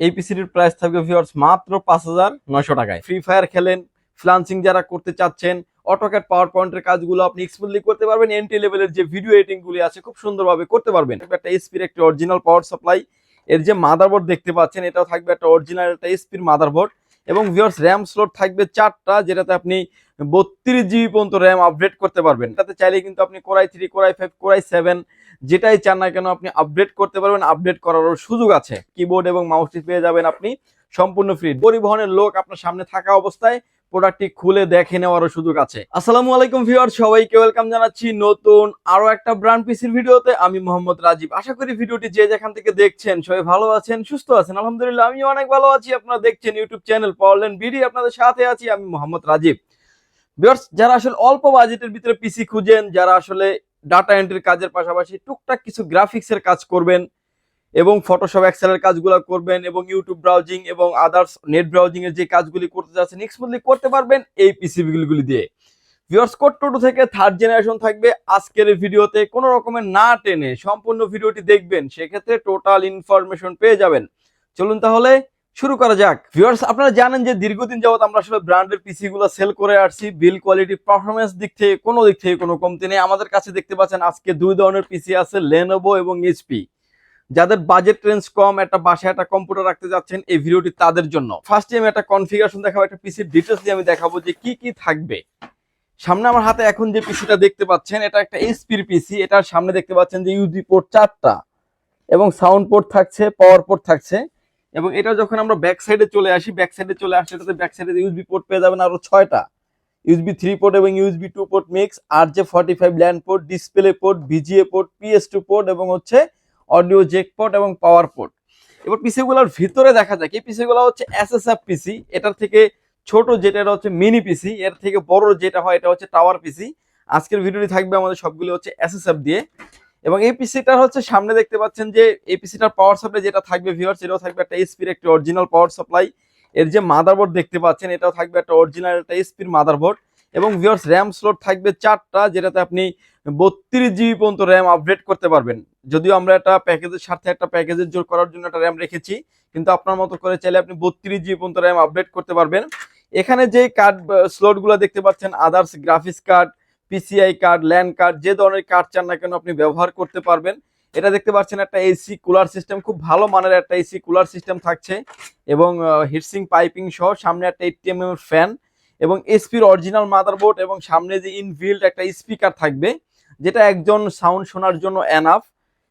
এই পিসিটির প্রাইস থাকবে ভিউয়ার্স মাত্র পাঁচ হাজার নয়শো টাকায়। ফ্রি ফায়ার খেলেন ফ্লান্সিং যারা করতে চাচ্ছেন অটোক্যাট পাওয়ার পয়েন্টের কাজগুলো আপনি স্মুথলি করতে পারবেন এন্ট্রি লেভেলের যে ভিডিও এডিটিংগুলি আছে, খুব সুন্দরভাবে করতে পারবেন। একটা এসপির একটি অরিজিনাল পাওয়ার সাপ্লাই এর যে মাদারবোর্ড দেখতে পাচ্ছেন, এটাও থাকবে একটা অরিজিনাল একটা এসপির মাদারবোর্ড এবং ভিওর্স র্যাম স্লট থাকবে চারটা, যেটাতে আপনি বত্রিশ জিবি পর্যন্ত র্যাম আপডেট করতে পারবেন। তাতে চাইলে কিন্তু আপনি core i three core i five core i seven যেটাই চান না কেন আপনি আপডেট করতে পারবেন। আপডেট করারও সুযোগ আছে। কিবোর্ড এবং মাউসটি পেয়ে যাবেন আপনি সম্পূর্ণ ফ্রি পরিবহনের লোক আপনার সামনে থাকা অবস্থায় প্রোডাক্টটি খুলে দেখে নেওয়ারও সুযোগ আছে। আসসালামু আলাইকুম ভিউয়ার সবাইকে ওয়েলকাম জানাচ্ছি নতুন আরও একটা ব্র্যান্ড পিসির ভিডিওতে। আমি মোহাম্মদ রাজীব। আশা করি ভিডিওটি যে যেখান থেকে দেখছেন সবাই ভালো আছেন, সুস্থ আছেন। আলহামদুলিল্লাহ আমি অনেক ভালো আছি। আপনারা দেখছেন ইউটিউব চ্যানেল পাওয়ারলেন বিডি আপনাদের সাথে আছি আমি মোহাম্মদ রাজীব। ভিউয়ার্স, যারা আসলে অল্প বাজেটের ভিতরে পিসি খুঁজেন, যারা আসলে ডাটা এন্ট্রির কাজের পাশাপাশি টুকটাক কিছু গ্রাফিক্সের কাজ করবেন এবং ফটোশপ এক্সেলের কাজগুলো করবেন এবং ইউটিউব ব্রাউজিং এবং আদার্স নেট ব্রাউজিং এর যে কাজগুলি করতে যাচ্ছেন স্মুথলি করতে পারবেন এই পিসিবিগুলি দিয়ে। ভিউয়ার্স কোড টু থেকে থার্ড জেনারেশন থাকবে। আজকের ভিডিওতে কোনো রকমের না টেনে সম্পূর্ণ ভিডিওটি দেখবেন, সেক্ষেত্রে টোটাল ইনফরমেশন পেয়ে যাবেন। চলুন তাহলে শুরু করা যাক। ভিউয়ার্স আপনারা জানেন যে দীর্ঘদিন যাবত আমরা আসলে ব্র্যান্ডের পিসি গুলো সেল করে আসছি। বিল কোয়ালিটি পারফরমেন্স দিক থেকে কোনো দিক থেকে কোনো কমতি নেই। আমাদের কাছে দেখতে পাচ্ছেন আজকে দুই ধরনের পিসি আছে লেনোভো এবং এইচপি যাদের বাজেট রেঞ্জ কম, একটা বাসায় একটা কম্পিউটার রাখতে যাচ্ছেন, এই ভিডিওটি তাদের জন্য। ফার্স্ট আমি একটা কনফিগারেশন দেখাবো, একটা পিসির ডিটেলস দিয়ে আমি দেখাবো যে কি কি থাকবে। সামনে আমার হাতে এখন যে পিসিটা দেখতে পাচ্ছেন, এটা একটা এইচপির পিসি এটার সামনে দেখতে পাচ্ছেন যে ইউজি পোর্ট চারটা এবং সাউন্ড পোর্ট থাকছে পাওয়ার পোর্ট থাকছে এবং এটা যখন আমরা ব্যাক সাইডে চলে আসি ব্যাক সাইডে চলে আসলে এটাতে ব্যাক সাইডে ইউএসবি পোর্ট পেয়ে যাবেন আরও ছয়টা। ইউএসবি থ্রি পোর্ট এবং ইউএসবি টু পোর্ট মিক্স আর যে forty five LAN port display port VGA port PS two port এবং হচ্ছে অডিও জেক পোর্ট এবং পাওয়ার পোর্ট এবার পিসিগুলোর ভিতরে দেখা যায় এই পিসিগুলো হচ্ছে এসএসএফ পিসি এটার থেকে ছোট যেটা, এটা হচ্ছে মিনি পিসি এর থেকে বড় যেটা হয়, এটা হচ্ছে টাওয়ার পিসি আজকের ভিডিওটি থাকবে আমাদের সবগুলো হচ্ছে এসএসএফ দিয়ে। এবং এই পিসিটার হচ্ছে সামনে দেখতে পাচ্ছেন যে, এই পিসিটার পাওয়ার সাপ্লাই যেটা থাকবে ভিউয়ার্স এটাও থাকবে একটা এসপির একটি অরিজিনাল পাওয়ার সাপ্লাই এর যে মাদারবোর্ড দেখতে পাচ্ছেন, এটাও থাকবে একটা অরিজিনাল একটা এসপির মাদারবোর্ড এবং ভিওর্স র্যাম স্লট থাকবে চারটা, যেটাতে আপনি বত্রিশ জিবি পর্যন্ত র্যাম আপডেট করতে পারবেন। যদিও আমরা একটা প্যাকেজের সাথে একটা প্যাকেজের জোর করার জন্য একটা র্যাম রেখেছি, কিন্তু আপনার মতো করে চাইলে আপনি বত্রিশ জিবি পর্যন্ত র্যাম আপডেট করতে পারবেন। এখানে যে কার্ড স্লটগুলো দেখতে পাচ্ছেন others graphics card PCI card LAN card যে ধরনের কার্ড চান না কেন আপনি ব্যবহার করতে পারবেন। এটা দেখতে পাচ্ছেন একটা এসি কুলার সিস্টেম খুব ভালো মানের একটা এসি কুলার সিস্টেম থাকছে এবং হিটসিং পাইপিং সহ সামনে একটা এর ফ্যান এবং এসপির অরিজিনাল মাদারবোর্ড এবং সামনে যে ইনবিল্ড একটা স্পিকার থাকবে, যেটা একজন সাউন্ড শোনার জন্য এনাফ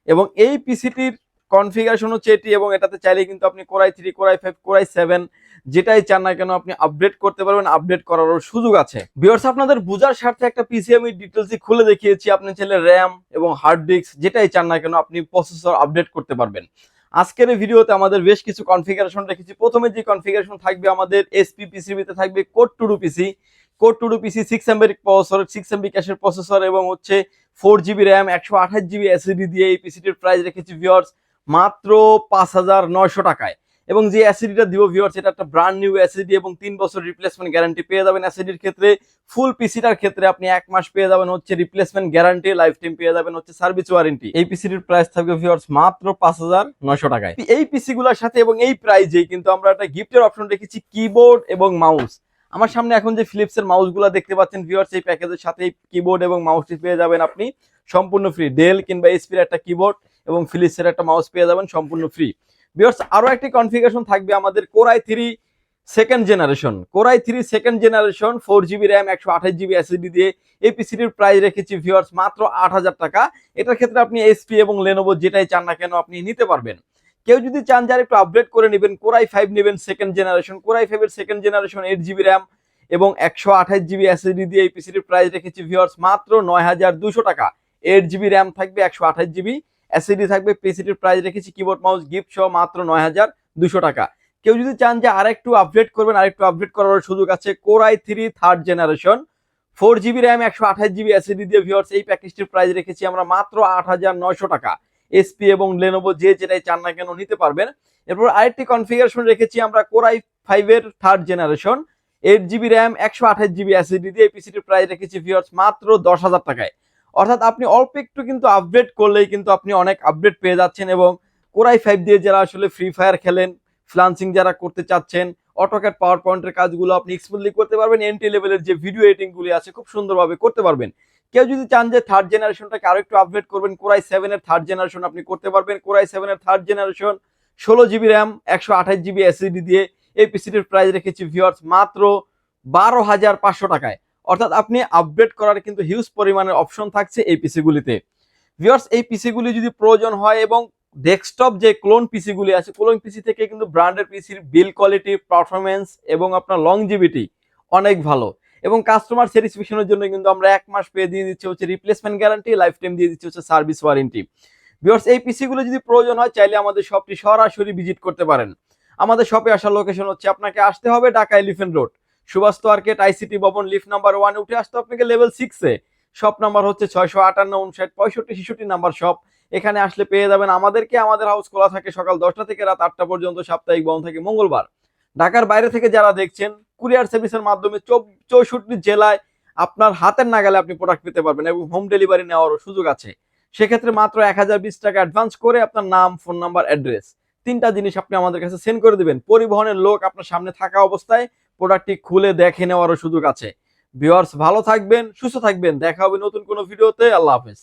এবং এই পিসিটির কনফিগারেশন হচ্ছে এটি এবং এটাতে চাইলে কিন্তু আপনি core i three core i five core i seven যেটাই চান না কেন আপনি আপডেট করতে পারবেন আপডেট করারও সুযোগ আছে। ভিউয়ার্স আপনাদের বোঝার স্বার্থে একটা পিসি আমি ডিটেলসই খুলে দেখিয়েছি, আপনি চাইলে র্যাম এবং হার্ড ডিস্ক যেটাই চান না কেন আপনি প্রসেসর আপডেট করতে পারবেন। আজকের ভিডিওতে আমাদের বেশ কিছু কনফিগারেশন রেখেছি। প্রথমে যে কনফিগারেশন থাকবে আমাদের এসপি পিসিবিতে থাকবে core two PC core two PC six MB processor six MB ক্যাশের প্রসেসর এবং হচ্ছে ফোর জিবি র্যাম একশো আঠাশ জিবি এসিডি দিয়ে এই পিসিটির প্রাইস রেখেছি ভিওর্স মাত্র পাঁচ হাজার নয়শো টাকায়। এবং যে অ্যাসিডিটা দিব ভিউয়ার্স এটা একটা ব্র্যান্ড নিউ অ্যাসিডি এবং তিন বছর রিপ্লেসমেন্ট গ্যারান্টি পেয়ে যাবেন অ্যাসিডির ক্ষেত্রে। ফুল পিসিটার ক্ষেত্রে আপনি এক মাস পেয়ে যাবেন হচ্ছে রিপ্লেসমেন্ট গ্যারান্টি লাইফ টাইম পেয়ে যাবেন হচ্ছে সার্ভিস ওয়ারেন্টি এই পিসিটির প্রাইস থাকবে ভিউয়ার্স মাত্র পাঁচ হাজার নয়শো টাকায়। এই পিসি গুলোর সাথে এবং এই প্রাইজেই কিন্তু আমরা একটা গিফটের অপশন রেখেছি কিবোর্ড এবং মাউস আমার সামনে এখন যে ফিলিপস এর মাউসগুলা দেখতে পাচ্ছেন ভিউয়ার্স এই প্যাকেজের সাথে কিবোর্ড এবং মাউসটি পেয়ে যাবেন আপনি। সম্পূর্ণ ফ্রি ডেল কিংবা এসপির একটা কিবোর্ড এবং ফিলিপস এর একটা মাউস পেয়ে যাবেন, সম্পূর্ণ ফ্রি ভিউয়ার্স আরও একটি কনফিগারেশন থাকবে আমাদের core i three second generation core i three second generation four GB RAM একশো আঠাশ জিবি এসএসডি দিয়ে এই পিসিটির প্রাইস রেখেছি ভিউয়ার্স মাত্র আট হাজার টাকা। এটার ক্ষেত্রে আপনি এসপি এবং লেনোভো যেটাই চান না কেন আপনি নিতে পারবেন। কেউ যদি চান যার একটু আপডেট করে নেবেন কোরাই ফাইভ নেবেন সেকেন্ড জেনারেশন কোরাই ফাইভের second generation eight GB RAM এবং একশো আঠাশ জিবি এসএসডি দিয়ে এই পিসিটির প্রাইস রেখেছি ভিউয়ার্স মাত্র নয় হাজার দুশো টাকা। এইট জিবি র্যাম থাকবে একশো আঠাশ জিবি এসিডি থাকবে পিসিটির প্রাইস রেখেছি কিবোর্ড মাউস গিফট সহ মাত্র নয় হাজার দুশো টাকা। কেউ যদি চান যে আরেকটু আপডেট করবেন, আরেকটু আপডেট করার সুযোগ আছে core i three third generation four GB RAM একশো আঠাশ জিবি এসিডি দিয়ে ভিওর্স এই প্যাকেজটির প্রাইস রেখেছি আমরা মাত্র আট হাজার নয়শো টাকা। এসপি এবং লেনোভো যে যেটাই চান না কেন নিতে পারবেন। এরপর আরেকটি কনফিগারেশন রেখেছি আমরা কোরাই ফাইভের third generation eight GB RAM একশো আঠাশ জিবি এসিডি দিয়ে পিসিটির প্রাইস রেখেছি ভিওর্স মাত্র দশ হাজার টাকায়। অর্থাৎ আপনি অল্প একটু কিন্তু আপডেট করলেই কিন্তু আপনি অনেক আপডেট পেয়ে যাচ্ছেন এবং কোরাই ফাইভ দিয়ে যারা আসলে ফ্রি ফায়ার খেলেন ফ্লান্সিং যারা করতে চাচ্ছেন অটোক্যাট পাওয়ার পয়েন্টের কাজগুলো আপনি স্মুথলি করতে পারবেন এন্ট্রি লেভেলের যে ভিডিও এডিটিং গুলি আছে খুব সুন্দরভাবে করতে পারবেন। কেউ যদি চান যে থার্ড জেনারেশনটাকে আরও একটু আপডেট করবেন, কোরাই সেভেনের থার্ড জেনারেশন আপনি করতে পারবেন। কোরাই সেভেনের থার্ড জেনারেশন ষোলো জিবি র্যাম একশো আঠাশ জিবি এসএসডি দিয়ে এই পিসিটির প্রাইস রেখেছি ভিওয়ার্স মাত্র বারো হাজার পাঁচশো টাকায়। অর্থাৎ আপনি আপডেট করার কিন্তু হিউজ পরিমাণের অপশন থাকছে এই পিসিগুলিতে ভিউয়ার্স এই পিসিগুলি যদি প্রয়োজন হয় এবং ডেস্কটপ যে ক্লোন পিসিগুলি আছে ক্লোন পিসি থেকে কিন্তু ব্র্যান্ডের পিসির বিল কোয়ালিটি পারফরমেন্স এবং আপনার লংজিভিটি অনেক ভালো। এবং কাস্টমার স্যাটিসফ্যাকশনের জন্য কিন্তু আমরা এক মাস পেয়ে দিয়ে দিচ্ছি হচ্ছে রিপ্লেসমেন্ট গ্যারান্টি লাইফ টাইম দিয়ে দিচ্ছি হচ্ছে সার্ভিস ওয়ারেন্টি ভিউয়ার্স এই পিসিগুলো যদি প্রয়োজন হয়, চাইলে আমাদের শপটি সরাসরি ভিজিট করতে পারেন। আমাদের শপে আসার লোকেশন হচ্ছে আপনাকে আসতে হবে Dhaka elephant road. Subhash market ICT ভবন লিফট নাম্বার ওয়ানে উঠে আসতে আপনাকে লেভেল সিক্সে শপ নাম্বার হচ্ছে ছয়শো আটান্ন, উনষাট, পঁয়ষট্টি, ছেষট্টি নাম্বার শপ। এখানে আসলে পেয়ে যাবেন আমাদেরকে, আমাদের হাউস খোলা থাকে সকাল দশটা থেকে রাত আটটা পর্যন্ত, সাপ্তাহিক থাকে মঙ্গলবার। ঢাকার বাইরে থেকে যারা দেখছেন, কুরিয়ার সার্ভিসের মাধ্যমে চৌষট্টি জেলায় আপনার হাতের নাগালে আপনি প্রোডাক্ট পেতে পারবেন এবং হোম ডেলিভারি নেওয়ারও সুযোগ আছে। সেক্ষেত্রে মাত্র এক হাজার বিশ টাকা অ্যাডভান্স করে আপনার নাম ফোন নাম্বার অ্যাড্রেস তিনটা জিনিস আপনি আমাদের কাছে সেন্ড করে দিবেন। পরিবহনের লোক আপনার সামনে থাকা অবস্থায় প্রোডাক্টটি খুলে দেখে নেওয়ারও সুযোগ আছে। ভিওয়ার্স ভালো থাকবেন, সুস্থ থাকবেন। দেখা হবে নতুন কোনো ভিডিওতে। আল্লাহ হাফেজ।